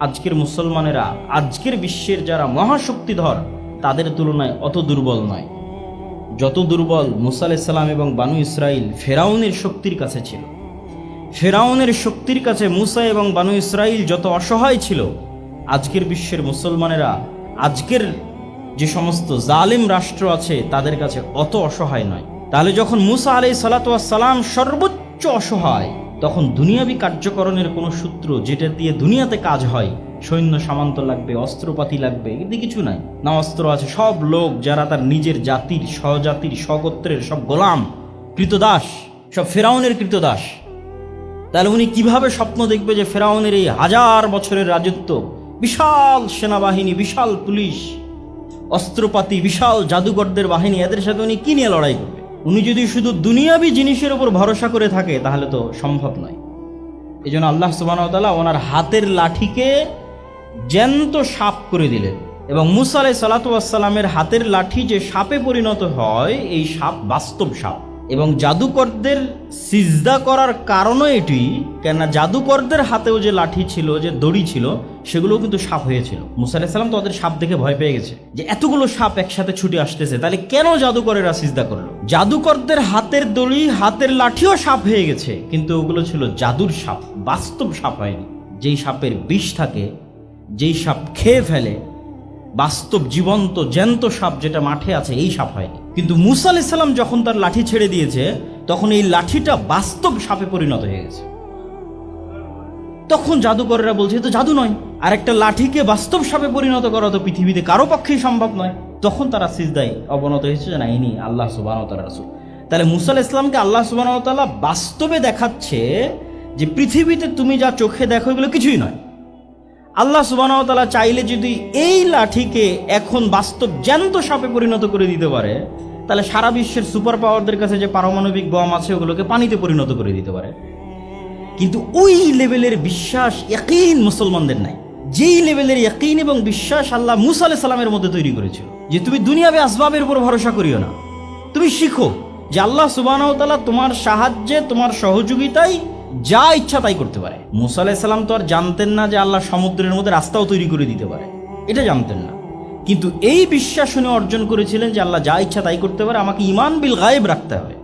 আজকের মুসলমানেরা, আজকের বিশ্বের যারা মহাশক্তিধর, তাদের তুলনায় অত দুর্বল নয়। যত দুর্বল মুসা আলাইসাল্লাম এবং বানু ইসরাইল ফেরাউনের শক্তির কাছে ছিল। ফেরাউনের শক্তির কাছে মুসা এবং বানু ইসরাইল যত অসহায় ছিল, আজকের বিশ্বের মুসলমানেরা, আজকের যে সমস্ত জালেম রাষ্ট্র আছে, তাদের কাছে অত অসহায় নয়। তাহলে যখন মুসা আলাই সালাতাম সর্বোচ্চ অসহায় তখন দুনিয়াবি কার্যকরণের কোনো সূত্র যেটা দিয়ে দুনিয়াতে কাজ হয়, সৈন্য সামান্ত লাগবে, অস্ত্রপাতি লাগবে এদিকে কিছু নাই। না, অস্ত্র আছে, সব লোক যারা তার নিজের জাতির, স্বজাতির, স্বগোত্রের সব গোলাম, কৃতদাস, সব ফেরাউনের কৃতদাস। তাহলে উনি কীভাবে স্বপ্ন দেখবে যে ফেরাউনের এই হাজার বছরের রাজত্ব? বিশাল সেনাবাহিনী, বিশাল পুলিশ, অস্ত্রপাতি, বিশাল জাদুকরদের বাহিনী, এদের সাথে উনি কি নিয়ে লড়াই করবে? উনি যদি শুধু দুনিয়াবি জিনিসের ওপর ভরসা করে থাকে, তাহলে তো সম্ভব নয়। এই জন্য আল্লাহ সুবাহতাল্লাহ ওনার হাতের লাঠিকে জ্যান্ত সাপ করে দিলেন। এবং মুসা আলাই সালাতামের হাতের লাঠি যে সাপে পরিণত হয়, এই সাপ বাস্তব সাপ। এবং জাদুকরদের সিজদা করার কারণও এটি, কেননা জাদুকরদের হাতেও যে লাঠি ছিল, যে দড়ি ছিল, সেগুলোও কিন্তু সাপ হয়েছিল। মুসা আলাহিসাল্লাম তো ওদের সাপ দেখে ভয় পেয়ে গেছে যে এতগুলো সাপ একসাথে ছুটে আসতেছে, তাহলে কেন জাদুকরেরা সিজদা করল? জাদুকরদের হাতের দড়ি, হাতের লাঠিও সাপ হয়ে গেছে, কিন্তু ওগুলো ছিল জাদুর সাপ, বাস্তব সাপ হয়নি। যেই সাপের বিষ থাকে, যেই সাপ খেয়ে ফেলে, বাস্তব জীবন্ত, জ্যান্ত সাপ যেটা মাঠে আছে, এই সাপ হয়নি। কিন্তু মুসা আলাইসাল্লাম যখন তার লাঠি ছেড়ে দিয়েছে, তখন এই লাঠিটা বাস্তব সাপে পরিণত হয়ে গেছে। তখন জাদুকরেরা বলছে তো জাদু নয়। আর একটা লাঠিকে বাস্তব সাপে পরিণত করা তো পৃথিবীতে কারও পক্ষেই সম্ভব নয়। তখন তারা সিজদায় অবনত হয়েছে যে, না ইনি আল্লাহ সুবাহ রাসুল। তাহলে মুসা আলাইহিস ইসলামকে আল্লাহ সুবাহ বাস্তবে দেখাচ্ছে যে, পৃথিবীতে তুমি যা চোখে দেখো, এগুলো কিছুই নয়। আল্লাহ সুবাহতালা চাইলে যদি এই লাঠিকে এখন বাস্তব জ্যান্ত সাপে পরিণত করে দিতে পারে, তাহলে সারা বিশ্বের সুপার পাওয়ারদের কাছে যে পারমাণবিক বম আছে, ওগুলোকে পানিতে পরিণত করে দিতে পারে। কিন্তু ওই লেভেলের বিশ্বাস একইন মুসলমানদের নাই। যেই লেভেলের একইন এবং বিশ্বাস আল্লাহ মুসা আলাহ সাল্লামের মধ্যে তৈরি করেছিল, যে তুমি দুনিয়াবে আসবাবের উপর ভরসা করিও না। তুমি শিখো যে আল্লাহ সুবাহতালা তোমার সাহায্যে, তোমার সহযোগিতায় যা ইচ্ছা তাই করতে পারে। মুসা আলাইসাল্লাম তো আর জানতেন না যে আল্লাহ সমুদ্রের মধ্যে রাস্তাও তৈরি করে দিতে পারে। এটা জানতেন না। কিন্তু এই বিশ্বাস উনি অর্জন করেছিলেন যে আল্লাহ যা ইচ্ছা তাই করতে পারে, আমাকে ইমান বিল গায়েব রাখতে হবে।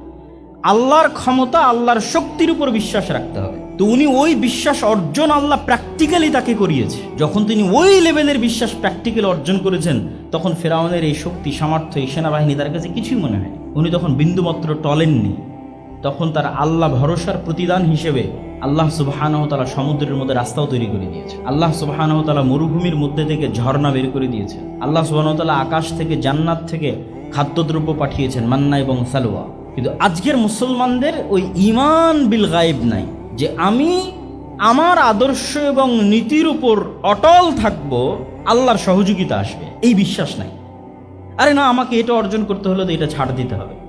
আল্লাহর ক্ষমতা, আল্লাহর শক্তির উপর বিশ্বাস রাখতে হবে। তো উনি ওই বিশ্বাস অর্জন আল্লাহ প্র্যাকটিক্যালি তাকে করিয়েছে। যখন তিনি ওই লেভেলের বিশ্বাস প্র্যাকটিক্যাল অর্জন করেছেন, তখন ফেরাউনের এই শক্তি, সামর্থ্য এই সেনাবাহিনী তার কাছে কিছুই মনে হয় উনি তখন বিন্দুমাত্র টলেননি। তখন তার আল্লাহ ভরসার প্রতিদান হিসেবে আল্লাহ সুবাহানহতালা সমুদ্রের মধ্যে রাস্তাও তৈরি করে দিয়েছে। আল্লাহ সুবাহানহতালা মরুভূমির মধ্যে থেকে ঝর্ণা বের করে দিয়েছে। আল্লাহ সুবাহতালা আকাশ থেকে, জান্নাত থেকে খাদ্যদ্রব্য পাঠিয়েছেন মান্না এবং সালোয়া। কিন্তু আজকের মুসলমানদের ওই ইমান বিল গায়েব নাই যে আমি আমার আদর্শ এবং নীতির উপর অটল থাকব, আল্লাহর সহযোগিতা আসবে। এই বিশ্বাস নাই। আরে না, আমাকে এটা অর্জন করতে হলে তো এটা ছাড় দিতে হবে।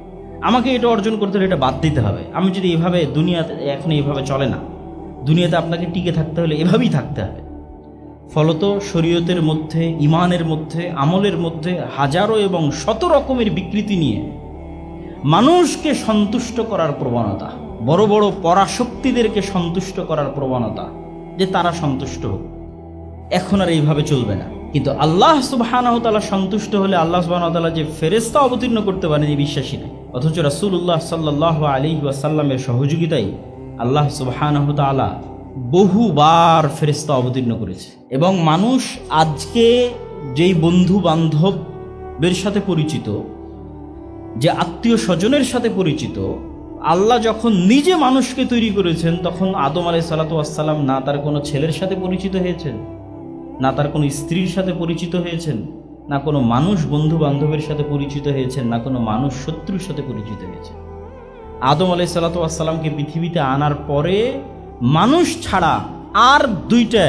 আমাকে এটা অর্জন করতে হলে এটা বাদ দিতে হবে। আমি যদি এভাবে দুনিয়াতে এখন এইভাবে চলে না, দুনিয়াতে আপনাকে টিকে থাকতে হলে এভাবেই থাকতে হবে। ফলত শরীয়তের মধ্যে ইমানের মধ্যে, আমলের মধ্যে হাজারো এবং শত রকমের বিকৃতি নিয়ে মানুষকে সন্তুষ্ট করার প্রবণতা, বড় বড় পরাশক্তিদেরকে সন্তুষ্ট করার প্রবণতা, যে তারা সন্তুষ্ট হোক। এখন আর এইভাবে চলবে না। কিন্তু আল্লাহ সুবাহানহতালা সন্তুষ্ট হলে আল্লাহ সুবাহতালা যে ফেরেস্তা অবতীর্ণ করতে পারেন এই বিশ্বাসী নাই অথচ রাসুল্লাহ সাল্লাহ আলী ওয়াসাল্লামের সহযোগিতায় আল্লাহ সুবাহানহতালা বহুবার ফেরেস্তা অবতীর্ণ করেছে। এবং মানুষ আজকে যেই বন্ধু বান্ধবের সাথে পরিচিত, যে আত্মীয় স্বজনের সাথে পরিচিত, আল্লাহ যখন নিজে মানুষকে তৈরি করেছেন, তখন আদম আলাই সালাতাম না তার কোনো ছেলের সাথে পরিচিত হয়েছেন, না তার কোনো স্ত্রীর সাথে পরিচিত হয়েছেন। না কোনো মানুষ বন্ধু বান্ধবের সাথে পরিচিত হয়েছেন, না কোনো মানুষ শত্রুর সাথে পরিচিত হয়েছে আদম আলাই সালাতামকে পৃথিবীতে আনার পরে মানুষ ছাড়া আর দুইটা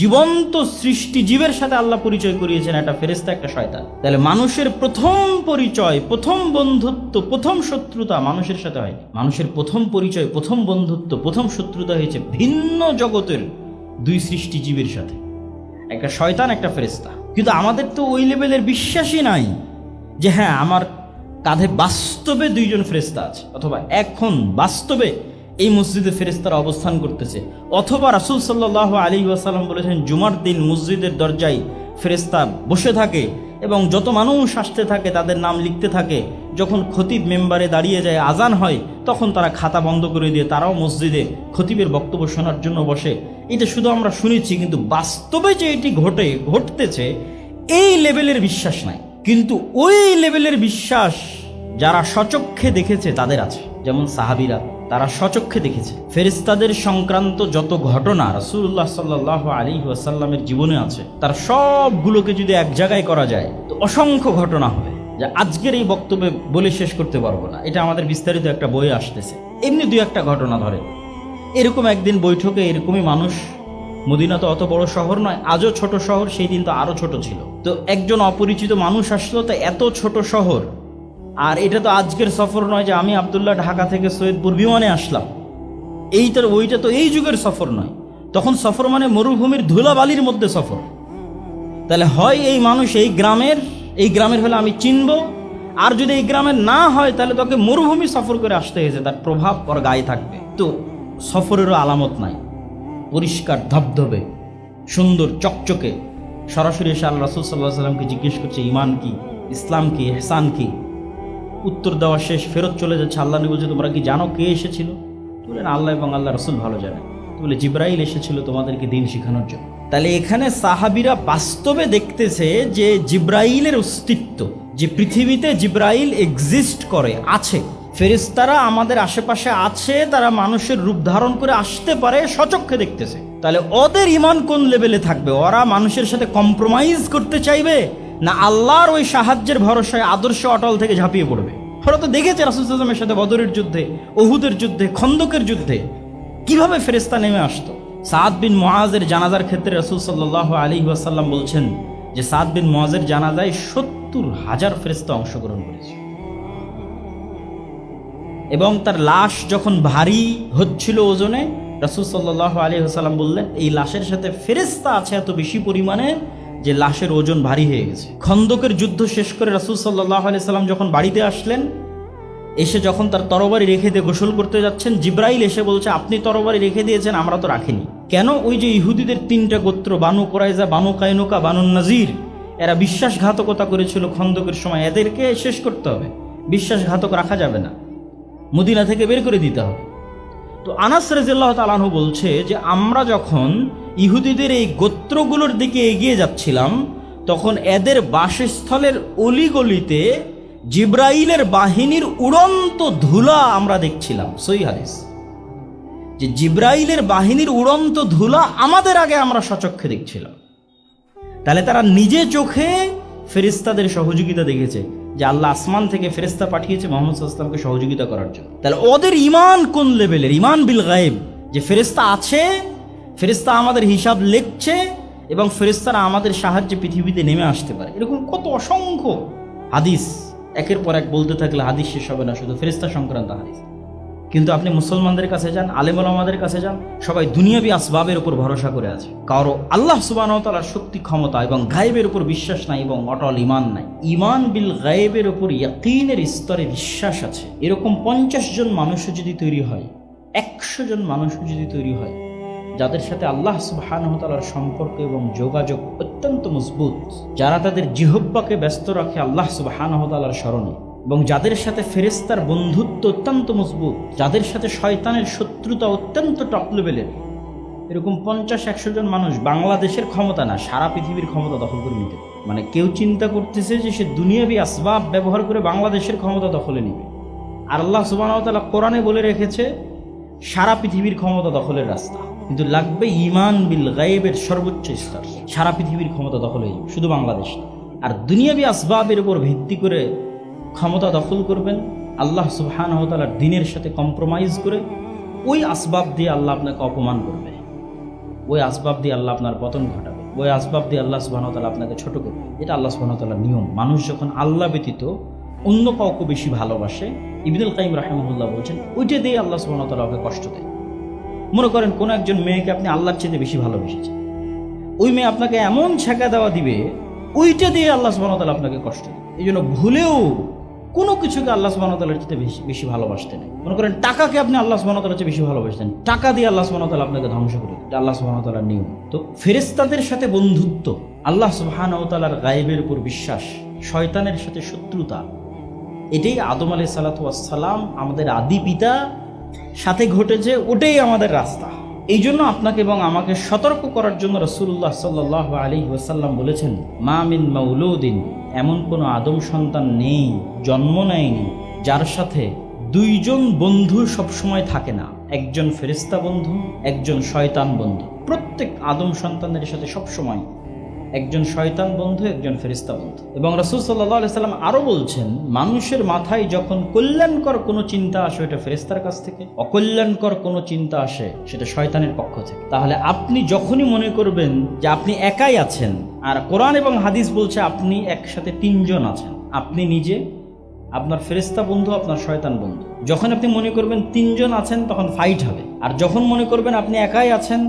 জীবন্ত সৃষ্টি জীবের সাথে আল্লাহ পরিচয় করিয়েছেন, একটা ফেরেস্তা একটা শয়তান। তাহলে মানুষের প্রথম পরিচয়, প্রথম বন্ধুত্ব, প্রথম শত্রুতা মানুষের সাথে হয় মানুষের প্রথম পরিচয়, প্রথম বন্ধুত্ব, প্রথম শত্রুতা হয়েছে ভিন্ন জগতের দুই সৃষ্টি জীবের সাথে। একটা শয়তান, একটা ফেরেস্তা কিন্তু আমাদের তো ওই লেভেলের বিশ্বাসই নাই যে হ্যাঁ আমার কাঁধে বাস্তবে দুইজন ফেরেস্তা আছে, অথবা এখন বাস্তবে এই মসজিদে ফেরেস্তারা অবস্থান করতেছে। অথবা রাসুল সাল্লাহ আলী ওয়াসাল্লাম বলেছেন, জুমার দিন মসজিদের দরজায় ফেরেস্তা বসে থাকে এবং যত মানুষ আসতে থাকে তাদের নাম লিখতে থাকে। যখন খতিব মেম্বারে দাঁড়িয়ে যায়, আজান হয়, তখন তারা খাতা বন্ধ করে দিয়ে তারাও মসজিদে খতিবের বক্তব্য শোনার জন্য বসে। এটা শুধু আমরা শুনেছি, কিন্তু বাস্তবে যে এটি ঘটে, ঘটতেছে, এই লেভেলের বিশ্বাস নাই। কিন্তু ওই লেভেলের বিশ্বাস যারা সচক্ষে দেখেছে, তাদের আছে। যেমন সাহাবিরা, তারা সচক্ষে দেখেছে। ফেরিস্তাদের সংক্রান্ত যত ঘটনা রাসূলুল্লাহ সাল্লাহ আলী ওয়াসাল্লামের জীবনে আছে, তার সবগুলোকে যদি এক জায়গায় করা যায়, তো অসংখ্য ঘটনা হবে। যা আজকের এই বক্তব্যে বলে শেষ করতে পারব না। এটা আমাদের বিস্তারিত একটা বই আসতেছে। এমনি দুই একটা ঘটনা ধরে। এরকম একদিন বৈঠকে এরকমই মানুষ, মদিনা তো অত বড় শহর নয়, আজও ছোট শহর, সেই দিন তো আরও ছোট ছিল। তো একজন অপরিচিত মানুষ আসলো, তো এত ছোট শহর, আর এটা তো আজকের সফর নয় যে আমি আবদুল্লাহ ঢাকা থেকে সৈয়দপুর বিমানে আসলাম। এইটা ওইটা তো এই যুগের সফর নয়। তখন সফর মানে মরুভূমির ধুলাবালির মধ্যে সফর। তাহলে হয় এই মানুষ এই গ্রামের এই গ্রামের হলে আমি চিনব। আর যদি এই গ্রামের না হয়, তাহলে তোকে মরুভূমি সফর করে আসতে হয়েছে। তার প্রভাব ওর গায়ে থাকবে। তো সফরেরও আলামত নাই। পরিষ্কার ধবধবে। সুন্দর চকচকে। সরাসরি এসে আল্লাহ রসুল সাল্লাহ সাল্লামকে জিজ্ঞেস করছে, ইমান কি? ইসলাম কি? এহসান কি? উত্তর দেওয়া শেষ, ফেরত চলে যাচ্ছে। আল্লাহ বলছে, তোমরা কি জানো কে এসেছিল? তো বললেন, আল্লাহ এবং আল্লাহ রসুল ভালো জানে বলে, জিব্রাইল এসেছিল তোমাদেরকে দিন শেখানোর জন্য। তাহলে এখানে সাহাবিরা বাস্তবে দেখতেছে যে জিব্রাইলের অস্তিত্ব, যে পৃথিবীতে জিব্রাইল এক্সিস্ট করে, আছে। ফেরিস্তারা আমাদের আশেপাশে আছে, তারা মানুষের রূপ ধারণ করে আসতে পারে, সচক্ষে দেখতেছে। তাহলে ওদের ইমান কোন লেভেলে থাকবে? ওরা মানুষের সাথে কম্প্রোমাইজ করতে চাইবে, না আল্লাহর ওই সাহায্যের ভরসায় আদর্শ অটল থেকে ঝাঁপিয়ে পড়বে? ওরা তো দেখেছে রাসুলের সাথে বদরের যুদ্ধে ওহুদের যুদ্ধে, খন্দকের যুদ্ধে। কীভাবে ফেরেস্তা নেমে আসতো? সাদ বিন মোয়াজের জানাজার ক্ষেত্রে রসুল সাল্লাহ আলী ওয়াসাল্লাম বলছেন যে সাদ বিন মোয়াজের জানাজায় সত্তর হাজার ফেরেস্তা অংশগ্রহণ করেছে। এবং তার লাশ যখন ভারী হচ্ছিল ওজনে, রসুল সাল্লাহ আলী হাসাল্লাম বললেন, এই লাশের সাথে ফেরেস্তা আছে এত বেশি পরিমাণে যে লাশের ওজন ভারী হয়ে গেছে। খন্দকের যুদ্ধ শেষ করে রসুল সাল্লাহ আলি সাল্লাম যখন বাড়িতে আসলেন এসে যখন তার তরবারি রেখে দিয়ে গোসল করতে যাচ্ছেন, জিব্রাইল এসে বলছে, আপনি তরবারি রেখে দিয়েছেন, আমরা তো রাখিনি। কেন ওই যে ইহুদিদের তিনটা গোত্র, Banu Qurayza Banu Qaynuqa, Banu Nadir, এরা বিশ্বাসঘাতকতা করেছিল খন্দকের সময়। এদেরকে শেষ করতে হবে। বিশ্বাসঘাতক রাখা যাবে না। মদিনা থেকে বের করে দিতে হবে। তো আনাস রাজিল্লাহ তালাহু বলছে যে, আমরা যখন ইহুদিদের এই গোত্রগুলোর দিকে এগিয়ে যাচ্ছিলাম, তখন এদের বাসস্থলের অলিগলিতে জিব্রাইলের বাহিনীর উড়ন্ত ধুলা আমরা দেখছিলাম, সই হাদিস। যে জিব্রাইলের বাহিনীর উড়ন্ত ধুলা আমাদের আগে আমরা সচক্ষে দেখছিলাম। তাহলে তারা নিজে চোখে ফেরিস্তাদের সহযোগিতা দেখেছে, যে আল্লাহ আসমান থেকে ফেরিস্তা পাঠিয়েছে মোহাম্মদ সাল্লামকে সহযোগিতা করার জন্য। তাহলে ওদের ইমান কোন লেভেলের? ইমান বিল গায়েব, যে ফেরিস্তা আছে ফেরিস্তা আমাদের হিসাব লিখছে এবং ফেরিস্তারা আমাদের সাহায্যে পৃথিবীতে নেমে আসতে পারে। এরকম কত অসংখ্য হাদিস। একের পর এক বলতে থাকলে হাদিস শেষ হবে না, শুধু ফেরিস্তা সংক্রান্ত হাদিস। কিন্তু আপনি মুসলমানদের কাছে যান আলেম আমাদের কাছে যান, সবাই দুনিয়াবি আসবাবের উপর ভরসা করে আছে। কারও আল্লাহ সুবাহতালার শক্তি, ক্ষমতা এবং গায়েবের উপর বিশ্বাস নাই এবং অটল ইমান নাই। ইমান বিল গায়েবের উপর ইয়াকিনের স্তরে বিশ্বাস আছে। এরকম পঞ্চাশ জন মানুষও যদি তৈরি হয়, একশো জন মানুষও যদি তৈরি হয় যাদের সাথে আল্লাহ সুবাহানহতালার সম্পর্ক এবং যোগাযোগ অত্যন্ত মজবুত, যারা তাদের জিহব্বাকে ব্যস্ত রাখে আল্লাহ সুবাহানহতালার স্মরণে, এবং যাদের সাথে ফেরেস্তার বন্ধুত্ব অত্যন্ত মজবুত, যাদের সাথে শয়তানের শত্রুতা অত্যন্ত টপ লেভেলের এরকম পঞ্চাশ, একশো জন মানুষ বাংলাদেশের ক্ষমতা না, সারা পৃথিবীর ক্ষমতা দখল করে নিতে মানে কেউ চিন্তা করতেছে যে সে দুনিয়াবি আসবাব ব্যবহার করে বাংলাদেশের ক্ষমতা দখলে নিবে। আর আল্লাহ সুবাহতালা কোরআনে বলে রেখেছে, সারা পৃথিবীর ক্ষমতা দখলের রাস্তা। কিন্তু লাগবে ইমান বিল গায়েবের সর্বোচ্চ স্তর। সারা পৃথিবীর ক্ষমতা দখল হয়ে শুধু বাংলাদেশ আর দুনিয়াবি আসবাবের উপর ভিত্তি করে ক্ষমতা দখল করবেন, আল্লাহ সুবহানহতালার দিনের সাথে কম্প্রোমাইজ করে ওই আসবাব দিয়ে আল্লাহ আপনাকে অপমান করবে। ওই আসবাব দিয়ে আল্লাহ আপনার পতন ঘটাবে। ওই আসবাব দিয়ে আল্লাহ সুবাহতালা আপনাকে ছোট করবে। এটা আল্লাহ সুবাহতালার নিয়ম। মানুষ যখন আল্লাহ ব্যতীত অন্য কাউকে বেশি ভালোবাসে ইবিদুল কাইম রাহেমুল্লাহ বলছেন, ওইটা দিয়ে আল্লাহ সুবাহতালা ওকে কষ্ট দেয়। মনে করেন কোনো একজন মেয়েকে আপনি আল্লাহর চেয়ে বেশি ভালোবেসেছেন। ওই মেয়ে আপনাকে এমন ছেঁকা দেওয়া দিবে, ওইটা দিয়ে আল্লাহ সুবাহতালা আপনাকে কষ্ট এই জন্য ভুলেও কোনো কিছুকে আল্লাহ সুবাহতালার চেয়ে বেশি বেশি ভালোবাসতেন মনে করেন টাকাকে আপনি আল্লাহ সুবাহতালার চেয়ে বেশি ভালোবাসতেন, টাকা দিয়ে আল্লাহ সুবাহতালা আপনাকে ধ্বংস করে এটা আল্লাহ সুবাহতালার নিয়ম। তো ফেরেস্তাদের সাথে বন্ধুত্ব, আল্লাহ সুবাহানতালার গায়েবের উপর বিশ্বাস, শয়তানের সাথে শত্রুতা, এটাই আদম আলাই সালাতাম আমাদের আদি পিতা সাথে ঘটেছে, ওটাই আমাদের রাস্তা। এই জন্য আপনাকে এবং আমাকে সতর্ক করার জন্য রসুল্লাহ সাল্লাহ আলী ওয়াসাল্লাম বলেছেন, মা মিন এমন কোনো আদম সন্তান নেই, জন্ম নেয়নি, যার সাথে দুইজন বন্ধু সবসময় থাকে না। একজন ফেরিস্তা বন্ধু, একজন শয়তান বন্ধু। প্রত্যেক আদম সন্তানের সাথে সবসময় একজন শয়তান বন্ধু, একজন ফেরিস্তা বন্ধু। এবং রসুল সাল্লাহ সাল্লাম আরও বলছেন, মানুষের মাথায় যখন কল্যাণকর কোনো চিন্তা আসে ওটা ফেরিস্তার কাছ থেকে। অকল্যাণকর কোনো চিন্তা আসে, সেটা শয়তানের পক্ষ থেকে। তাহলে আপনি যখনই মনে করবেন যে আপনি একাই আছেন, আর কোরআন এবং হাদিস বলছে আপনি একসাথে তিনজন আছেন, আপনি নিজে, আপনার ফেরিস্তা বন্ধু, আপনার শয়তান বন্ধু। যখন আপনি মনে করবেন তিনজন আছেন, তখন ফাইট হবে। আর যখন মনে করবেন আপনি একাই আছেন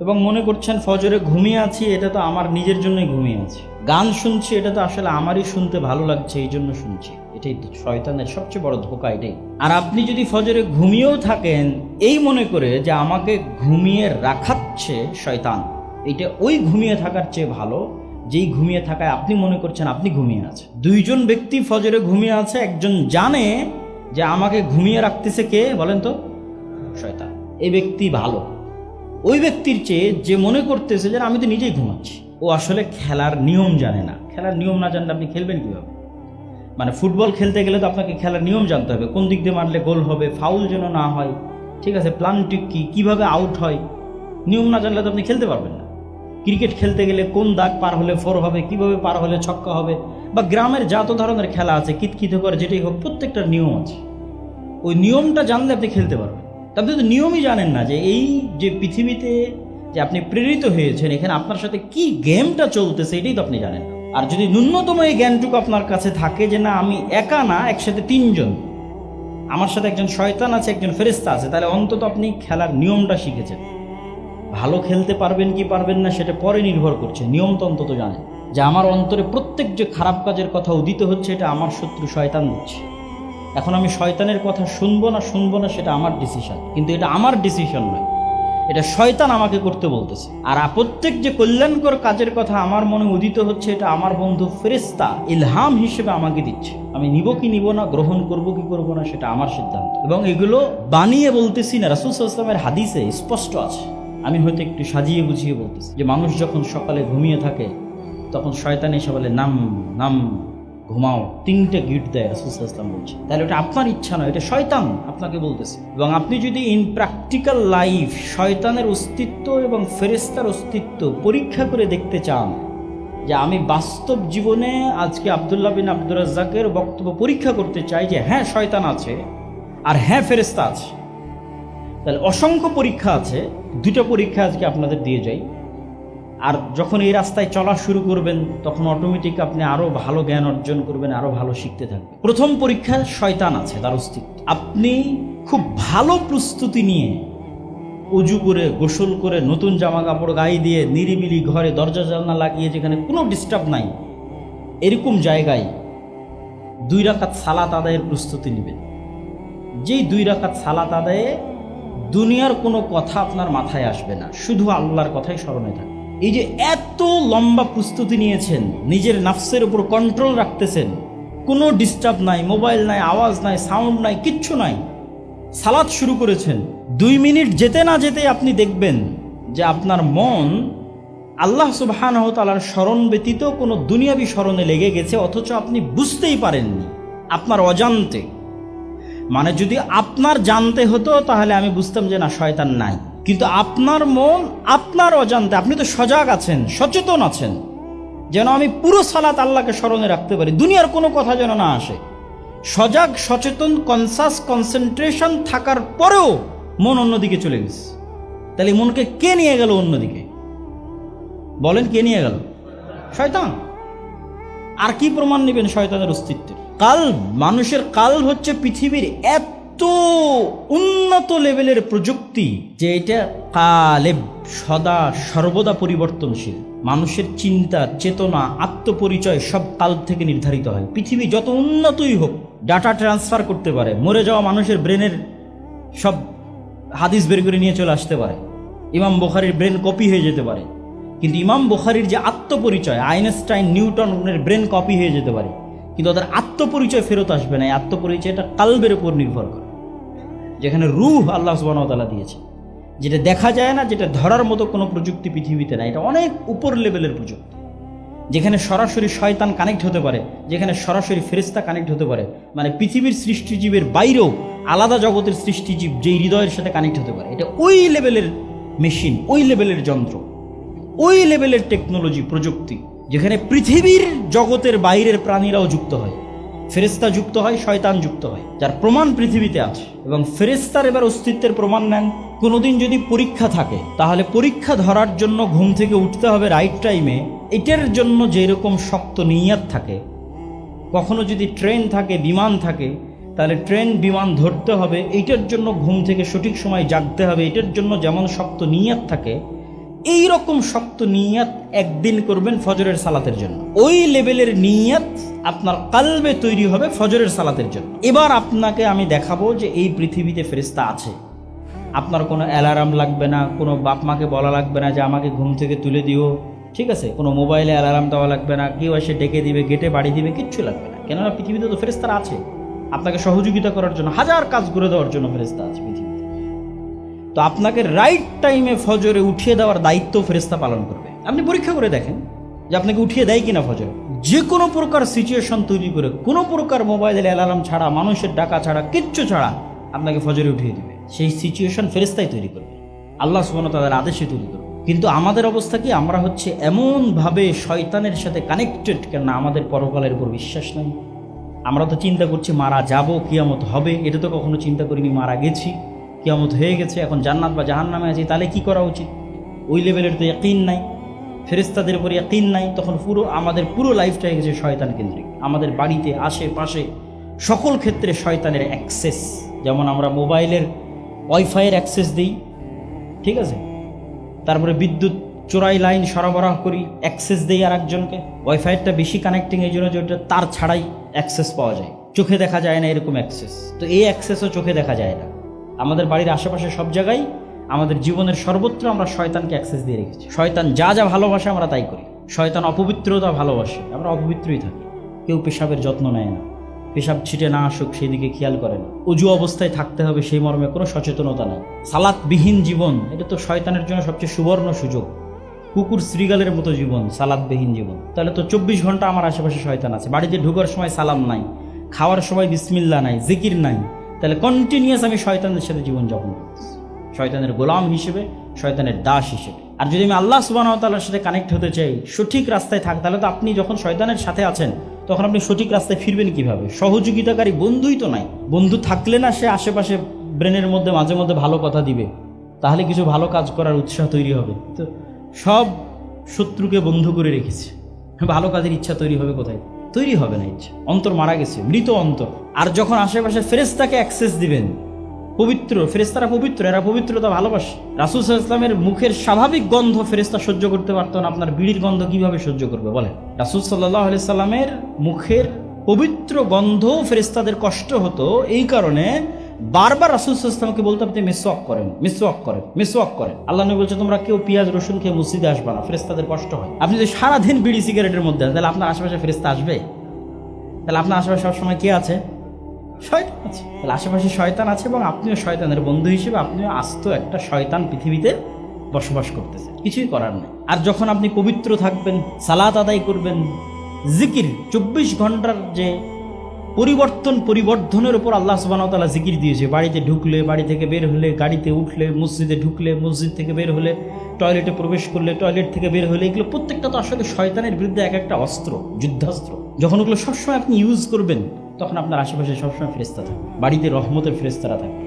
এবং মনে করছেন, ফজরে ঘুমিয়ে আছি, এটা তো আমার নিজের জন্যই ঘুমিয়ে আছি। গান শুনছি, এটা তো আসলে আমারই শুনতে ভালো লাগছে, এই জন্য শুনছি। এটাই শয়তানের সবচেয়ে বড় ধোকা, এটাই। আর আপনি যদি ফজরে ঘুমিয়েও থাকেন, এই মনে করে যে আমাকে ঘুমিয়ে রাখাচ্ছে শয়তান, এটা ওই ঘুমিয়ে থাকার চেয়ে ভালো, যেই ঘুমিয়ে থাকায় আপনি মনে করছেন আপনি ঘুমিয়ে আছেন। দুইজন ব্যক্তি ফজরে ঘুমিয়ে আছে, একজন জানে যে আমাকে ঘুমিয়ে রাখতেছে কে, বলেন তো? শয়তান। এই ব্যক্তি ভালো। ওই ব্যক্তির চেয়ে যে মনে করতেছে যে আমি তো নিজেই ঘুমাচ্ছি। ও আসলে খেলার নিয়ম জানে না। খেলার নিয়ম না জানলে আপনি খেলবেন কীভাবে? মানে ফুটবল খেলতে গেলে তো আপনাকে খেলার নিয়ম জানতে হবে। কোন দিক দিয়ে মারলে গোল হবে, ফাউল যেন না হয়, ঠিক আছে? প্লানটি কী? কীভাবে আউট হয়? নিয়ম না জানলে তো আপনি খেলতে পারবেন না। ক্রিকেট খেলতে গেলে কোন দাগ পার হলে ফোর হবে, কীভাবে পার হলে ছক্কা হবে? বা গ্রামের যত ধরনের খেলা আছে, কিতকিত করে যেটাই হোক, প্রত্যেকটার নিয়ম আছে। ওই নিয়মটা জানলে আপনি খেলতে পারবেন। আপনি তো নিয়মই জানেন না যে এই যে পৃথিবীতে যে আপনি প্রেরিত হয়েছেন, এখানে আপনার সাথে কি গেমটা চলতেছে এটাই তো আপনি জানেন না। আর যদি ন্যূনতম এই জ্ঞানটুকু আপনার কাছে থাকে যে না, আমি একা না, একসাথে তিনজন, আমার সাথে একজন শয়তান আছে, একজন ফেরিস্তা আছে, তাহলে অন্তত আপনি খেলার নিয়মটা শিখেছেন। ভালো খেলতে পারবেন কি পারবেন না, সেটা পরে নির্ভর করছে। নিয়ম তো অন্তত জানেন। যে আমার অন্তরে প্রত্যেক যে খারাপ কাজের কথা উদিত হচ্ছে, এটা আমার শত্রু শয়তান দিচ্ছে। এখন আমি শয়তানের কথা শুনব না শুনব না, সেটা আমার ডিসিশন কিন্তু এটা আমার ডিসিশন নয়। এটা শয়তান আমাকে করতে বলতেছে। আর প্রত্যেক যে কল্যাণকর কাজের কথা আমার মনে উদিত হচ্ছে, এটা আমার বন্ধু ফেরেস্তা ইলহাম হিসেবে আমাকে দিচ্ছে। আমি নিব কি নিব না, গ্রহণ করব কি করব না, সেটা আমার সিদ্ধান্ত। এবং এগুলো বানিয়ে বলতেছি না, রাসুল ইসলামের হাদিসে স্পষ্ট আছে। আমি হয়তো একটু সাজিয়ে বুঝিয়ে বলতেছি যে, মানুষ যখন সকালে ঘুমিয়ে থাকে, তখন শয়তান এসে বলে, নাম নাম। ঘুমাও, তিনটে গিট দেয় রাসুলাম বলছে। তাহলে ওটা আপনার ইচ্ছা নয়, এটা শয়তান আপনাকে বলতেছে। এবং আপনি যদি ইন প্র্যাকটিক্যাল লাইফ শয়তানের অস্তিত্ব এবং ফেরেস্তার অস্তিত্ব পরীক্ষা করে দেখতে চান, যে আমি বাস্তব জীবনে আজকে আবদুল্লাহ বিন আব্দুর রাজ্জাকের বক্তব্য পরীক্ষা করতে চাই যে হ্যাঁ শয়তান আছে আর হ্যাঁ ফেরেস্তা আছে। তাহলে অসংখ্য পরীক্ষা আছে, দুটো পরীক্ষা আজকে আপনাদের দিয়ে যাই। আর যখন এই রাস্তায় চলা শুরু করবেন, তখন অটোমেটিক আপনি আরও ভালো জ্ঞান অর্জন করবেন আরও ভালো শিখতে থাকবেন। প্রথম পরীক্ষা শয়তান আছে, তার অস্তিত্ব। আপনি খুব ভালো প্রস্তুতি নিয়ে উজু করে, গোসল করে, নতুন জামা কাপড় গায়ে দিয়ে নিরিবিলি ঘরে দরজা জানলা লাগিয়ে যেখানে কোনো ডিস্টার্ব নাই, এরকম জায়গায় দুই রাকাত সালাত আদায়ের প্রস্তুতি নেবেন। যেই দুই রাকাত সালাত আদায়ে দুনিয়ার কোনো কথা আপনার মাথায় আসবে না, শুধু আল্লাহর কথাই স্মরণে থাকে এই যে এত লম্বা প্রস্তুতি নিয়েছেন, নিজের নাফসের উপর কন্ট্রোল রাখতেছেন, কোনো ডিস্টার্ব নাই মোবাইল নাই, আওয়াজ নাই সাউন্ড নাই, কিচ্ছু নাই। সালাদ শুরু করেছেন। দুই মিনিট যেতে না যেতে আপনি দেখবেন যে আপনার মন আল্লাহ সুবহান তালার স্মরণ ব্যতীত কোনো দুনিয়াবি স্মরণে লেগে গেছে, অথচ আপনি বুঝতেই পারেননি আপনার অজান্তে। মানে যদি আপনার জানতে হতো, তাহলে আমি বুঝতাম যে না, শয়তান নাই। কিন্তু আপনার মন, আপনার অজান্তে, আপনি তো সজাগ আছেন, সচেতন আছেন। যেন আমি পুরো সালাত আল্লাহকে স্মরণে রাখতে পারি, দুনিয়ার কোনো কথা যেন না আসে। সজাগ, সচেতন কনসাস কনসেন্ট্রেশন থাকার পরেও মন অন্যদিকে চলে গেছে। তাহলে মনকে কে নিয়ে গেল অন্যদিকে? বলেন কে নিয়ে গেল? শয়তান। আর কি প্রমাণ নেবেন শয়তানের অস্তিত্বের? কাল, মানুষের কাল হচ্ছে পৃথিবীর এত উন্নত লেভেলের প্রযুক্তি যে এটা কালেব সদা সর্বদা পরিবর্তনশীল। মানুষের চিন্তা, চেতনা, আত্মপরিচয় সব কাল থেকে নির্ধারিত হয়। পৃথিবী যত উন্নতই হোক, ডাটা ট্রান্সফার করতে পারে, মরে যাওয়া মানুষের ব্রেনের সব হাদিস বের করে নিয়ে চলে আসতে পারে। ইমাম বোখারির ব্রেন কপি হয়ে যেতে পারে। কিন্তু ইমাম বোখারির যে আত্মপরিচয়, আইনস্টাইন, নিউটনের ব্রেন কপি হয়ে যেতে পারে। কিন্তু তাদের আত্মপরিচয় ফেরত আসবে না। এই আত্মপরিচয়টা কালবের উপর নির্ভর করে। যেখানে রুহ আল্লাহ সুবাহতালা দিয়েছে। যেটা দেখা যায় না, যেটা ধরার মতো কোনো প্রযুক্তি পৃথিবীতে নাই। এটা অনেক উপর লেভেলের প্রযুক্তি। যেখানে সরাসরি শয়তান কানেক্ট হতে পারে, যেখানে সরাসরি ফেরিস্তা কানেক্ট হতে পারে মানে পৃথিবীর সৃষ্টিজীবের বাইরেও আলাদা জগতের সৃষ্টিজীব যেই হৃদয়ের সাথে কানেক্ট হতে পারে। এটা ওই লেভেলের মেশিন ওই লেভেলের যন্ত্র, ওই লেভেলের টেকনোলজি প্রযুক্তি, যেখানে পৃথিবীর জগতের বাইরের প্রাণীরাও যুক্ত হয়। ফেরেস্তা যুক্ত হয়, শয়তান যুক্ত হয়, যার প্রমাণ পৃথিবীতে আছে। এবং ফেরেস্তার এবার অস্তিত্বের প্রমাণ নেন। কোনোদিন যদি পরীক্ষা থাকে, তাহলে পরীক্ষা ধরার জন্য ঘুম থেকে উঠতে হবে রাইট টাইমে এটার জন্য যেরকম শক্ত নিয়াত থাকে, কখনো যদি ট্রেন থাকে, বিমান থাকে, তাহলে ট্রেন, বিমান ধরতে হবে। এইটার জন্য ঘুম থেকে সঠিক সময় জাগতে হবে। এটার জন্য যেমন শক্ত নিয়াত থাকে এই রকম শক্ত নিয়াত একদিন করবেন ফজরের সালাতের জন্য। ওই লেভেলের নিয়াত আপনার কালবে তৈরি হবে ফজরের সালাতের জন্য। এবার আপনাকে আমি দেখাবো যে এই পৃথিবীতে ফেরিস্তা আছে। আপনার কোনো অ্যালার্ম লাগবে না, কোনো বাপ মাকে বলা লাগবে না যে আমাকে ঘুম থেকে তুলে দিও। ঠিক আছে? কোনো মোবাইলে অ্যালার্ম দেওয়া লাগবে না, কেউ এসে ডেকে দিবে, গেটে বাড়ি দিবে, কিচ্ছু লাগবে না। কেননা পৃথিবীতে তো ফেরেস্তারা আছে। আপনাকে সহযোগিতা করার জন্য, হাজার কাজ করে দেওয়ার জন্য ফেরেস্তা আছে পৃথিবীতে। তো আপনাকে রাইট টাইমে ফজরে উঠিয়ে দেওয়ার দায়িত্ব ফেরেস্তা পালন করবে। আপনি পরীক্ষা করে দেখেন যে আপনাকে উঠিয়ে দেয় কিনা ফজরে। যে কোনো প্রকার সিচুয়েশন তৈরি করে, কোনো প্রকার মোবাইলের অ্যালার্ম ছাড়া, মানুষের ডাকা ছাড়া, কিচ্ছু ছাড়া আপনাকে ফজরে উঠিয়ে দেবে। সেই সিচুয়েশন ফেরেস্তাই তৈরি করবে। আল্লাহ সুবান তাদের আদেশে তৈরি করবে। কিন্তু আমাদের অবস্থা কি? আমরা হচ্ছে এমনভাবে শয়তানের সাথে কানেক্টেড কেন আমাদের পরকালের উপর বিশ্বাস নাই। আমরা তো চিন্তা করছি, মারা যাব, কিয়ামত হবে। এটা তো কখনো চিন্তা করিনি, মারা গেছি। কিয়ামত হয়ে গেছে, এখন জান্নাত বা জাহান নামে আছি, তাহলে কি করা উচিত? ওই লেভেলের তো ইয়াকিন নাই ফেরেস্তাদের উপর ইয়াকিন নাই, তখন পুরো আমাদের পুরো লাইফটা হয়ে গেছে শয়তান কেন্দ্রিক আমাদের বাড়িতে, আশেপাশে, সকল ক্ষেত্রে শয়তানের অ্যাক্সেস যেমন আমরা মোবাইলের ওয়াইফাইয়ের অ্যাক্সেস দিই, ঠিক আছে? তারপরে বিদ্যুৎ চোরাই লাইন সরবরাহ করি অ্যাক্সেস দেই আর একজনকে ওয়াইফাইয়েরটা বেশি কানেক্টিং এই জন্য যে ওটা তার ছাড়াই অ্যাক্সেস পাওয়া যায়। চোখে দেখা যায় না এরকম অ্যাক্সেস তো এই অ্যাক্সেসও চোখে দেখা যায় না। আমাদের বাড়ির আশেপাশে সব জায়গায় আমাদের জীবনের সর্বত্র আমরা শয়তানকে অ্যাক্সেস দিয়ে রেখেছি। শয়তান যা যা ভালোবাসে আমরা তাই করি। শয়তান অপবিত্রতা ভালোবাসে, আমরা অপবিত্রই থাকি। কেউ পেশাবের যত্ন নেয় না। পেশাব ছিটে না আসুক, সেই দিকে খেয়াল করে না। উজু অবস্থায় থাকতে হবে, সেই মর্মে কোনো সচেতনতা নাই। সালাদবিহীন জীবন, এটা তো শয়তানের জন্য সবচেয়ে সুবর্ণ সুযোগ। কুকুর শ্রীগালের মতো জীবন সালাদবিহীন জীবন। তাহলে তো চব্বিশ ঘণ্টা আমার আশেপাশে শয়তান আছে। বাড়িতে ঢোকার সময় সালাম নাই। খাওয়ার সময় বিসমিল্লা নাই, জিকির নাই। তাহলে কন্টিনিউয়াস আমি শয়তানের সাথে জীবনযাপন করতেছি। শয়তানের গোলাম হিসেবে, শয়তানের দাস হিসেবে। আর যদি আমি আল্লাহ সুবাহ তাল্লার সাথে কানেক্ট হতে চাই, সঠিক রাস্তায় থাক, তাহলে তো আপনি যখন শয়তানের সাথে আছেন, তখন আপনি সঠিক রাস্তায় ফিরবেন কীভাবে? সহযোগিতাকারী বন্ধুই তো নাই। বন্ধু থাকলে না সে আশেপাশে ব্রেনের মধ্যে, মাঝে মধ্যে ভালো কথা দিবে। তাহলে কিছু ভালো কাজ করার উৎসাহ তৈরি হবে। তো সব শত্রুকে বন্ধু করে রেখেছে। ভালো কাজের ইচ্ছা তৈরি হবে কোথায়? তৈরি হবে না ইচ্ছা। অন্তর মারা গেছে, মৃত অন্তর। আর যখন আশেপাশে ফেরেস্তাকে অ্যাক্সেস দিবেন, পবিত্র ফেরেস্তারা পবিত্র, এরা পবিত্রতা ভালোবাসে। রাসুল ইসলামের মুখের স্বাভাবিক গন্ধ ফেরেস্তা সহ্য করতে পারতো না, আপনার বিড়ির গন্ধ কীভাবে সহ্য করবে বলে রাসুল সাল্লাহ সাল্লামের মুখের পবিত্র গন্ধ ফেরেস্তাদের কষ্ট হতো, এই কারণে বারবার রাসুল ইসলামকে বলতে আপনি মিসওয়াক করেন মিসওয়াক করেন মিসওয়াক করেন। আল্লাহ নবী বলছে, তোমরা কেউ পেঁয়াজ, রসুন খেয়ে মসজিদে আসবে না ফেরেস্তাদের কষ্ট হয়। আপনি যদি সারাদিন বিড়ি, সিগারেটের মধ্যে তাহলে আপনার আশেপাশে ফেরেস্তা আসবে? তাহলে আপনার আশেপাশে সবসময় কে আছে? শয়তান আছে। তাহলে আশেপাশে শয়তান আছে এবং আপনিও শয়তানের বন্ধু হিসেবে আপনিও আস্ত একটা শয়তান পৃথিবীতে বসবাস করতেছে কিছুই করার নেই। আর যখন আপনি পবিত্র থাকবেন, সালাত আদায় করবেন, জিকির, চব্বিশ ঘণ্টার যে পরিবর্তন, পরিবর্ধনের উপর আল্লাহ সুবাহতালা জিকির দিয়েছে। বাড়িতে ঢুকলে, বাড়ি থেকে বের হলে, গাড়িতে উঠলে, মসজিদে ঢুকলে, মসজিদ থেকে বের হলে, টয়লেটে প্রবেশ করলে, টয়লেট থেকে বের হলে, এগুলো প্রত্যেকটা তো আসলে শয়তানের বিরুদ্ধে এক একটা অস্ত্র, যুদ্ধাস্ত্র। যখন ওগুলো সবসময় আপনি ইউজ করবেন, তখন আপনার আশেপাশে সবসময় ফেরেস্তা থাকবে। বাড়িতে রহমতের ফেরেস্তারা থাকবে।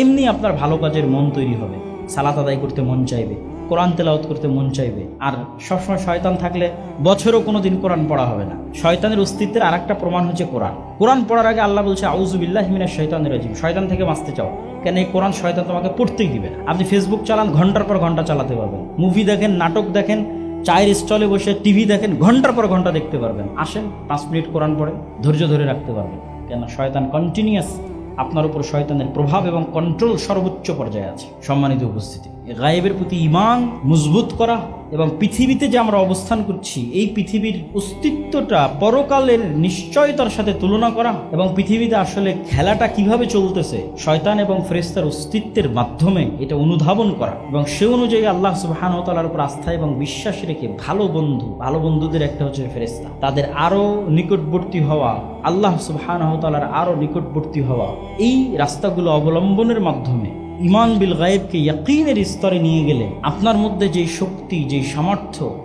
এমনি আপনার ভালো কাজের মন তৈরি হবে। সালাত আদায় করতে মন চাইবে। কোরআন তেলাওয়াত করতে মন চাইবে। আর সবসময় শয়তান থাকলে বছরও কোনো দিন কোরআন পড়া হবে না। শয়তানের অস্তিত্বের আর একটা প্রমাণ হচ্ছে কোরআন। কোরআন পড়ার আগে আল্লাহ বলছে আউজুবিল্লাহ হিমিনা শয়তানের রাজিম। শয়তান থেকে বাঁচতে চাও। কেন? এই কোরআন শয়তান তোমাকে পড়তেই দিবে না। আপনি ফেসবুক চালান, ঘণ্টার পর ঘণ্টা চালাতে পারবেন। মুভি দেখেন, নাটক দেখেন, চায়ের স্টলে বসে টিভি দেখেন, ঘণ্টার পর ঘণ্টা দেখতে পারবেন। আসেন, পাঁচ মিনিট কোরআন পড়ে ধৈর্য ধরে রাখতে পারবেন। কেন? শয়তান কন্টিনিউয়াস আপনার উপর শয়তানের প্রভাব এবং কন্ট্রোল সর্বোচ্চ পর্যায়ে আছে। সম্মানিত উপস্থিতি। গায়েবের প্রতি ইমান মজবুত করা এবং পৃথিবীতে যে আমরা অবস্থান করছি, এই পৃথিবীর অস্তিত্বটা পরকালের নিশ্চয়তার সাথে তুলনা করা এবং পৃথিবীতে আসলে খেলাটা কীভাবে চলতেছে, শয়তান এবং ফেরেস্তার অস্তিত্বের মাধ্যমে এটা অনুধাবন করা এবং সে অনুযায়ী আল্লাহ সুবাহানতালার উপর আস্থা এবং বিশ্বাস রেখে ভালো বন্ধু, ভালো বন্ধুদের একটা হচ্ছে ফেরেস্তা তাদের আরও নিকটবর্তী হওয়া, আল্লাহ সুবাহানতালার আরও নিকটবর্তী হওয়া, এই রাস্তাগুলো অবলম্বনের মাধ্যমে ইমান বিল গায়েবকে ইয়াকিনের স্তরে নিয়ে গেলে আপনার মধ্যে যেই শক্তি, যেই সামর্থ্য,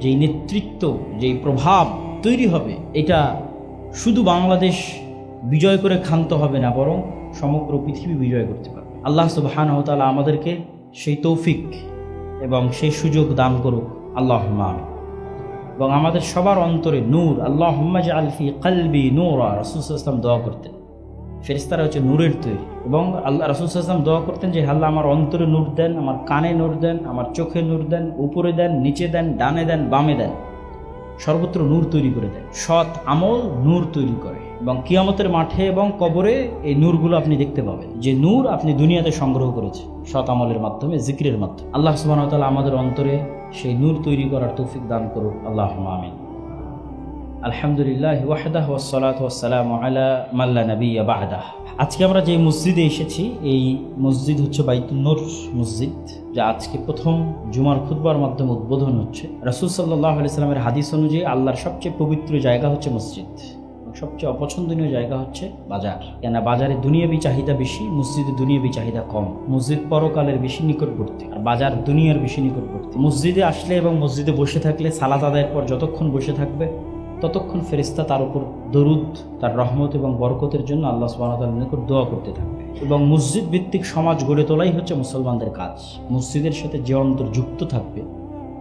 যেই নেতৃত্ব, যেই প্রভাব তৈরি হবে, এটা শুধু বাংলাদেশ বিজয় করে ক্ষান্ত হবে না, বরং সমগ্র পৃথিবী বিজয় করতে পারবে। আল্লাহ সুবাহানহতালা আমাদেরকে সেই তৌফিক এবং সেই সুযোগ দান করুক। আল্লাহ এবং আমাদের সবার অন্তরে নূর আল্লাহ আলফি কালবি নূর, রসুল ইসলাম দোয়া করতেন। ফেরিস্তারা হচ্ছে নূরের তৈরি। এবং আল্লাহ রসুল ইসলাম দোয়া করতেন যে, আল্লাহ আমার অন্তরে নূর দেন, আমার কানে নূর দেন, আমার চোখে নূর দেন, উপরে দেন, নিচে দেন, ডানে দেন, বামে দেন। সর্বত্র নূর তৈরি করে দেন। সৎ আমল নূর তৈরি করে। এবং কিয়ামতের মাঠে এবং কবরে এই নূরগুলো আপনি দেখতে পাবেন। যে নূর আপনি দুনিয়াতে সংগ্রহ করেছে সৎ আমলের মাধ্যমে, জিক্রের মাধ্যমে। আল্লাহ সুবাহ আমাদের অন্তরে সেই নূর তৈরি করার তৌফিক দান করুক আল্লাহ আমিন। আলহামদুলিল্লাহ, ওয়াহদাহ ওয়াসালাত ওয়াসালাম আলা মাল্লা নবী বাহদাহ আজকে আমরা যে মসজিদে এসেছি, এই মসজিদ হচ্ছে বাইতুল নূর মসজিদ, যা আজকে প্রথম জুমার খুতবার মাধ্যমে উদ্বোধন হচ্ছে। রাসুল সাল্লাহ আলাইসালামের হাদিস অনুযায়ী আল্লাহর সবচেয়ে পবিত্র জায়গা হচ্ছে মসজিদ সবচেয়ে অপছন্দনীয় জায়গা হচ্ছে বাজার। কেন বাজারে দুনিয়াবি চাহিদা বেশি, মসজিদে দুনিয়াবি চাহিদা কম। মসজিদ পরকালের বেশি নিকটবর্তী, আর বাজার দুনিয়ার বেশি নিকটবর্তী। মসজিদে আসলে এবং মসজিদে বসে থাকলে সালাত আদায়ের পর যতক্ষণ বসে থাকবে ততক্ষণ ফেরিস্তা তার উপর দরুদ, তার রহমত এবং বরকতের জন্য আল্লাহ সুবাহতাল নিকট দোয়া করতে থাকবে। এবং মসজিদ ভিত্তিক সমাজ গড়ে তোলাই হচ্ছে মুসলমানদের কাজ। মসজিদের সাথে যে অন্তর যুক্ত থাকবে,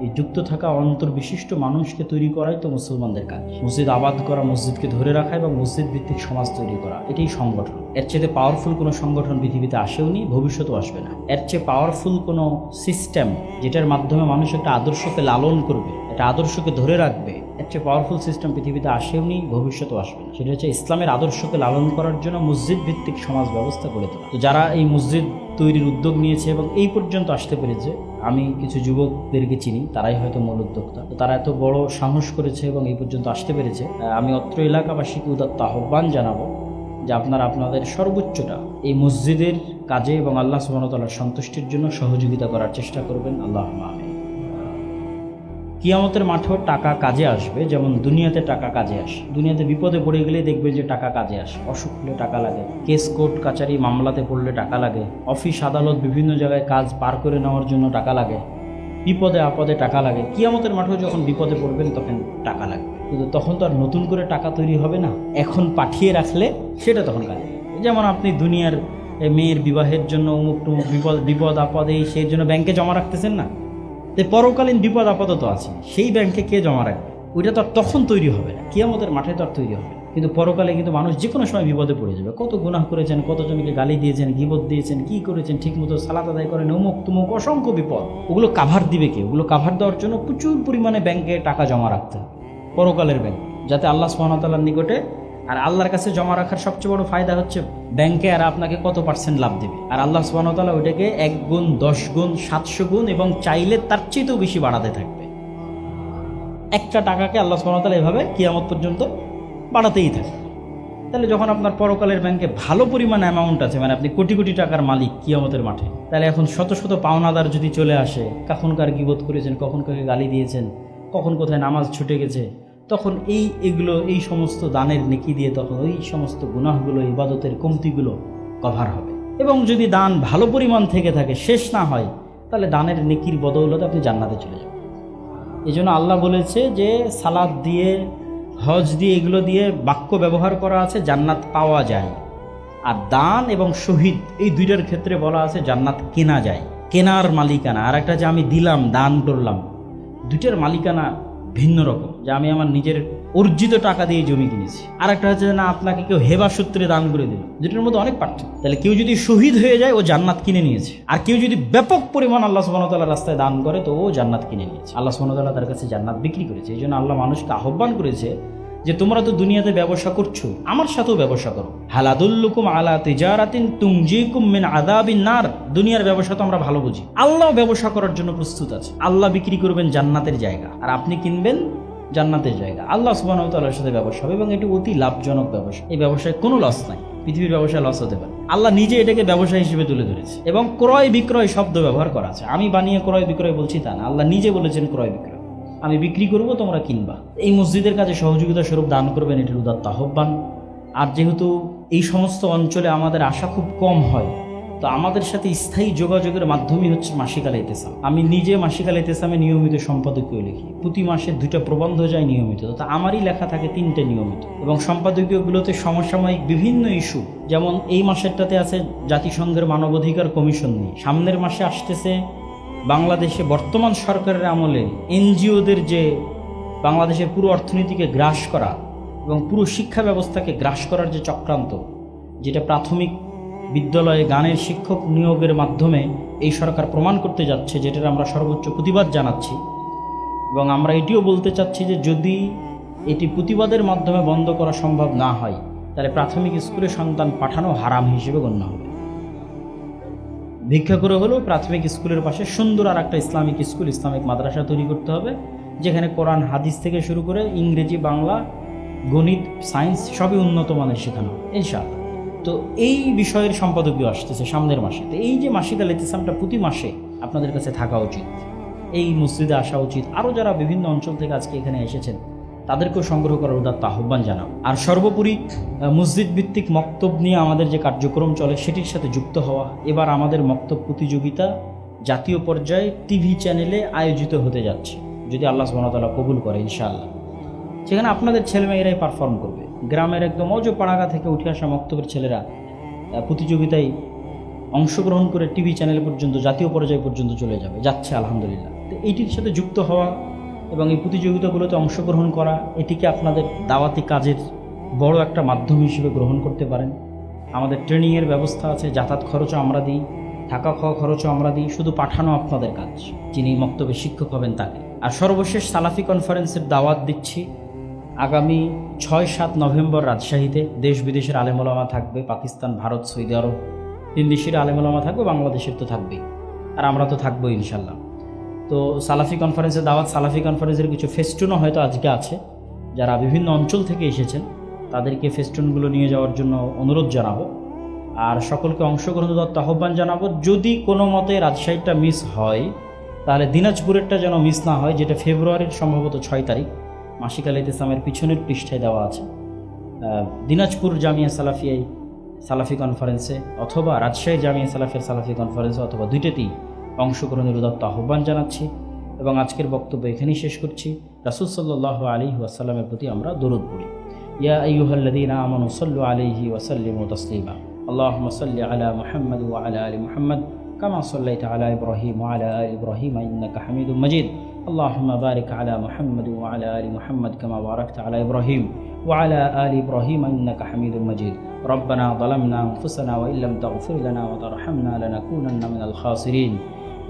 এই যুক্ত থাকা অন্তর বিশিষ্ট মানুষকে তৈরি করাই তো মুসলমানদের কাজ। মসজিদ আবাদ করা, মসজিদকে ধরে রাখা এবং মসজিদ ভিত্তিক সমাজ তৈরি করা, এটাই সংগঠন। এর চেয়ে পাওয়ারফুল কোনো সংগঠন পৃথিবীতে আসেওনি ভবিষ্যতেও আসবে না। এর চেয়ে পাওয়ারফুল কোনো সিস্টেম যেটার মাধ্যমে মানুষ একটা আদর্শকে লালন করবে, একটা আদর্শকে ধরে রাখবে এর চেয়ে পাওয়ারফুল সিস্টেম পৃথিবীতে আসেওনি ভবিষ্যতেও আসবে না। সেটা হচ্ছে ইসলামের আদর্শকে লালন করার জন্য মসজিদ ভিত্তিক সমাজ ব্যবস্থা করে তোলা। তো যারা এই মসজিদ তৈরির উদ্যোগ নিয়েছে এবং এই পর্যন্ত আসতে পেরেছে, আমি কিছু যুবকদেরকে চিনি, তারাই হয়তো মূল উদ্যোক্তা। তো তারা এত বড় সাহস করেছে এবং এই পর্যন্ত আসতে পেরেছে। আমি অত্র এলাকাবাসীকে উদাত্ত আহ্বান জানাব যে আপনারা আপনাদের সর্বোচ্চটা এই মসজিদের কাজে এবং আল্লাহ সুবাহতাল্লাহ সন্তুষ্টির জন্য সহযোগিতা করার চেষ্টা করবেন। আল্লাহ আমিন। কিয়ামতের মাঠেও টাকা কাজে আসবে, যেমন দুনিয়াতে টাকা কাজে আসে। দুনিয়াতে বিপদে পড়ে গেলে দেখবে যে টাকা কাজে আসে। অসুখ হলে টাকা লাগে, কেস কোর্ট, কাচারি, মামলাতে পড়লে টাকা লাগে, অফিস, আদালত, বিভিন্ন জায়গায় কাজ পার করে নেওয়ার জন্য টাকা লাগে, বিপদে, আপদে টাকা লাগে। কিয়ামতের মাঠেও যখন বিপদে পড়বেন, তখন টাকা লাগবে। কিন্তু তখন তো আর নতুন করে টাকা তৈরি হবে না। এখন পাঠিয়ে রাখলে সেটা তখন কাজে যেমন আপনি দুনিয়ার মেয়ের বিবাহের জন্য অমুক টুমুক বিপদ বিপদ, আপদে সেই জন্য ব্যাংকে জমা রাখতেছেন না? তো পরকালীন বিপদ আপাতত আছে। সেই ব্যাংকে কে জমা রাখবে? ওইটা তো আর তখন তৈরি হবে না। কিয়ামতের মাঠে তো আর তৈরি হবে কিন্তু পরকালে কিন্তু মানুষ যে কোনো সময় বিপদে পড়ে যাবে। কত গুনাহ করেছেন কতজনকে গালি দিয়েছেন, গিবত দিয়েছেন, কি করেছেন ঠিক মতো সালাত আদায় করেন, অমুক তুমুক, অসংখ্য বিপদ। ওগুলো কাভার দিবে কে? ওগুলো কাভার দেওয়ার জন্য প্রচুর পরিমাণে ব্যাংকে টাকা জমা রাখতে হবে। পরকালের ব্যাংক, যাতে আল্লাহ সুহামতাল্লার নিকটে আর আল্লাহর কাছে জমা রাখার সবচেয়ে বড় ফায়দা হচ্ছে ব্যাংকে আর আপনাকে কত পার্সেন্ট লাভ দেবে? আর আল্লাহ সুবাহতাল্লাহ ওইটাকে এক গুণ, দশ গুণ, সাতশো গুণ এবং চাইলে তার চেয়েতেও বেশি বাড়াতে থাকবে। একটা টাকাকে আল্লাহ সুবাহতাল্লাহ এভাবে কিয়ামত পর্যন্ত বাড়াতেই থাকে তাহলে যখন আপনার পরকালের ব্যাংকে ভালো পরিমাণ অ্যামাউন্ট আছে মানে আপনি কোটি কোটি টাকার মালিক কিয়ামতের মাঠে, তাহলে এখন শত শত পাওনাদার যদি চলে আসে কখন কার গিবোধ করেছেন, কখন কাকে গালি দিয়েছেন, কখন কোথায় নামাজ ছুটে গেছে তখন এই এগুলো, এই সমস্ত দানের নেকি দিয়ে তখন ওই সমস্ত গুনাহগুলো, ইবাদতের কমতিগুলো কভার হবে। এবং যদি দান ভালো পরিমাণ থেকে থাকে, শেষ না হয়, তাহলে দানের নেকির বদৌলতে আপনি জান্নাতে চলে যাবেন। এই জন্য আল্লাহ বলেছে যে, সালাদ দিয়ে, হজ দিয়ে এগুলো দিয়ে বাক্য ব্যবহার করা আছে, জান্নাত পাওয়া যায়। আর দান এবং শহীদ, এই দুইটার ক্ষেত্রে বলা আছে জান্নাত কেনা যায়। কেনার মালিকানা। আর একটা যে আমি দিলাম, দান করলাম, দুইটার মালিকানা ভিন্ন রকম, যে আমি আমার নিজের অর্জিত টাকা দিয়ে জমি কিনেছি। আর একটা হচ্ছে না, আপনাকে কেউ হেবা সূত্রে দান করে দেবে। যেটার মধ্যে অনেক পার্থক্য। তাহলে কেউ যদি শহীদ হয়ে যায়, ও জান্নাত কিনে নিয়েছে। আর কেউ যদি ব্যাপক পরিমাণ আল্লাহ সুবাহতাল্লাহ রাস্তায় দান করে, তো ও জান্নাত কিনে নিয়েছে। আল্লাহ সুবাহতাল্লাহ তার কাছে জান্নাত বিক্রি করেছে। এই জন্য আল্লাহ মানুষকে আহ্বান করেছে যে তোমরা তো দুনিয়াতে ব্যবসা করছ, আমার সাথেও ব্যবসা করো। হালাদুল্লুকুম আলা তিজারাতিন তুমজিকুম মিন আদাবিন নার। দুনিয়ার ব্যবসা তো আমরা ভালো বুঝি। আল্লাহ ব্যবসা করার জন্য প্রস্তুত আছে। আল্লাহ বিক্রি করবেন জান্নাতের জায়গা। আর আপনি কিনবেন জান্নাতের জায়গা। আল্লাহ তাআলার সাথে ব্যবসা হবে এবং এটি অতি লাভজনক ব্যবসা। এই ব্যবসায় কোনো লস নাই। পৃথিবীর ব্যবসায় লস হতে পারে। আল্লাহ নিজে এটাকে ব্যবসা হিসেবে তুলে ধরেছে। এবং ক্রয় বিক্রয় শব্দ ব্যবহার করা আছে। আমি বানিয়ে ক্রয় বিক্রয় বলছি তা না। আল্লাহ নিজে বলেছেন ক্রয় বিক্রয় আমি বিক্রি করব, তোমরা কিনবা। এই মসজিদের কাজে সহযোগিতা স্বরূপ দান করবেন এটির উদাত্ত আহ্বান। আর যেহেতু এই সমস্ত অঞ্চলে আমাদের আশা খুব কম হয়, তো আমাদের সাথে স্থায়ী যোগাযোগের মাধ্যমই হচ্ছে মাসিকাল ইতেসাম আমি নিজে মাসিকাল ইতেসামে নিয়মিত সম্পাদকীয় লিখি। প্রতি মাসে দুইটা প্রবন্ধ যায় নিয়মিত, তো আমারই লেখা থাকে তিনটে নিয়মিত। এবং সম্পাদকীয়গুলোতে সমসাময়িক বিভিন্ন ইস্যু, যেমন এই মাসেরটাতে আছে জাতিসংঘের মানবাধিকার কমিশন নিয়ে। সামনের মাসে আসতেছে বাংলাদেশে বর্তমান সরকারের আমলে এনজিওদের যে বাংলাদেশের পুরো অর্থনীতিকে গ্রাস করা এবং পুরো শিক্ষা ব্যবস্থাকে গ্রাস করার যে চক্রান্ত, যেটা প্রাথমিক বিদ্যালয়ে গানের শিক্ষক নিয়োগের মাধ্যমে এই সরকার প্রমাণ করতে যাচ্ছে, যেটার আমরা সর্বোচ্চ প্রতিবাদ জানাচ্ছি। এবং আমরা এটিও বলতে চাচ্ছি যে যদি এটি প্রতিবাদের মাধ্যমে বন্ধ করা সম্ভব না হয়, তাহলে প্রাথমিক স্কুলে সন্তান পাঠানো হারাম হিসেবে গণ্য হবে। ভিক্ষা করে হলেও প্রাথমিক স্কুলের পাশে সুন্দর আর একটা ইসলামিক স্কুল, ইসলামিক মাদ্রাসা তৈরি করতে হবে, যেখানে কোরআন, হাদিস থেকে শুরু করে ইংরেজি, বাংলা, গণিত, সায়েন্স সবই উন্নত মানের শেখানো, ইনশাআল্লাহ। তো এই বিষয়ের সম্পাদকীয় আসতেছে সামনের মাসে। তো এই যে মাসিক আল ইতিসামটা প্রতি মাসে আপনাদের কাছে থাকা উচিত, এই মসজিদে আসা উচিত আরও যারা বিভিন্ন অঞ্চল থেকে আজকে এখানে এসেছেন তাদেরকেও সংগ্রহ করার উদাত্ত আহ্বান জানাও। আর সর্বোপরি মসজিদ ভিত্তিক মক্তব নিয়ে আমাদের যে কার্যক্রম চলে, সেটির সাথে যুক্ত হওয়া। এবার আমাদের মক্তব প্রতিযোগিতা জাতীয় পর্যায়ে টিভি চ্যানেলে আয়োজিত হতে যাচ্ছে। যদি আল্লাহ সুবহানাহু কবুল করে, ইনশাআল্লাহ। সেখানে আপনাদের ছেলেমেয়েরাই পারফর্ম করবে। গ্রামের একদম অজ পাড়াগা থেকে উঠে আসা মক্তবের ছেলেরা প্রতিযোগিতায় অংশগ্রহণ করে টিভি চ্যানেল পর্যন্ত, জাতীয় পর্যায় পর্যন্ত চলে যাবে, যাচ্ছে আলহামদুলিল্লাহ। তো এইটির সাথে যুক্ত হওয়া এবং এই প্রতিযোগিতাগুলোতে অংশগ্রহণ করা, এটিকে আপনাদের দাওয়াতি কাজের বড় একটা মাধ্যম হিসেবে গ্রহণ করতে পারেন। আমাদের ট্রেনিংয়ের ব্যবস্থা আছে, যাতায়াত খরচও আমরা দিই, থাকা খাওয়া খরচও আমরা দিই, শুধু পাঠানো আপনাদের কাজ, যিনি মক্তব্যে শিক্ষক হবেন তাকে। আর সর্বশেষ সালাফি কনফারেন্সের দাওয়াত দিচ্ছি, আগামী ছয় সাত নভেম্বর রাজশাহীতে দেশ বিদেশের আলেমোলামা থাকবে, পাকিস্তান, ভারত, সৌদি আরব তিন দেশের আলেমোলামা থাকবে, বাংলাদেশের তো থাকবেই। আর আমরা তো থাকব ইনশাল্লাহ। তো সালাফি কনফারেন্সের দাওয়াত সালাফি কনফারেন্সের কিছু ফেস্টুনও হয়তো আজকে আছে। যারা বিভিন্ন অঞ্চল থেকে এসেছেন, তাদেরকে ফেস্টুনগুলো নিয়ে যাওয়ার জন্য অনুরোধ জানাব। আর সকলকে অংশগ্রহণ দত্ত আহ্বান জানাব। যদি কোনো মতে রাজশাহীটা মিস হয়, তাহলে দিনাজপুরেরটা যেন মিস না হয়, যেটা ফেব্রুয়ারির সম্ভবত ছয় তারিখ, মাসিক আল ইসলামের পিছনের পৃষ্ঠায় দেওয়া আছে। দিনাজপুর জামিয়া সালাফিয়াই সালাফি কনফারেন্সে অথবা রাজশাহী জামিয়া সালাফিয়া সালাফি কনফারেন্সে অথবা দুইটাতেই অংশগ্রহণের উদাত্ত আহ্বান জানাচ্ছি এবং আজকের বক্তব্য এখানেই শেষ করছি রাসুল সাল্লাহ আলী ওয়াসাল্লামের প্রতি আমরা দরুদ পড়ি ইয়া আইয়ুহাল্লাযীনা আমানু সাল্লু আলাইহি ওয়া সাল্লিমু তাসলিমা اللهم صل على محمد وعلى ال محمد كما صليت على ابراهيم وعلى ال ابراهيم انك حميد مجيد اللهم بارك على محمد وعلى ال محمد كما باركت على ابراهيم وعلى ال ابراهيم انك حميد مجيد ربنا ظلمنا انفسنا وان لم تغفر لنا وترحمنا لنكونن من الخاسرين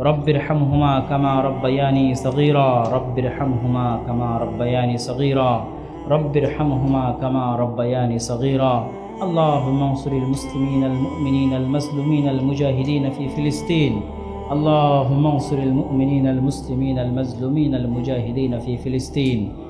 رب ارحمهما كما ربياني صغيرا. رب ارحمهما كما ربياني صغيرا. رب ارحمهما كما ربياني صغيرا. اللهم انصر المسلمين المؤمنين المظلومين المجاهدين في فلسطين. اللهم انصر المؤمنين المسلمين المظلومين المجاهدين في فلسطين.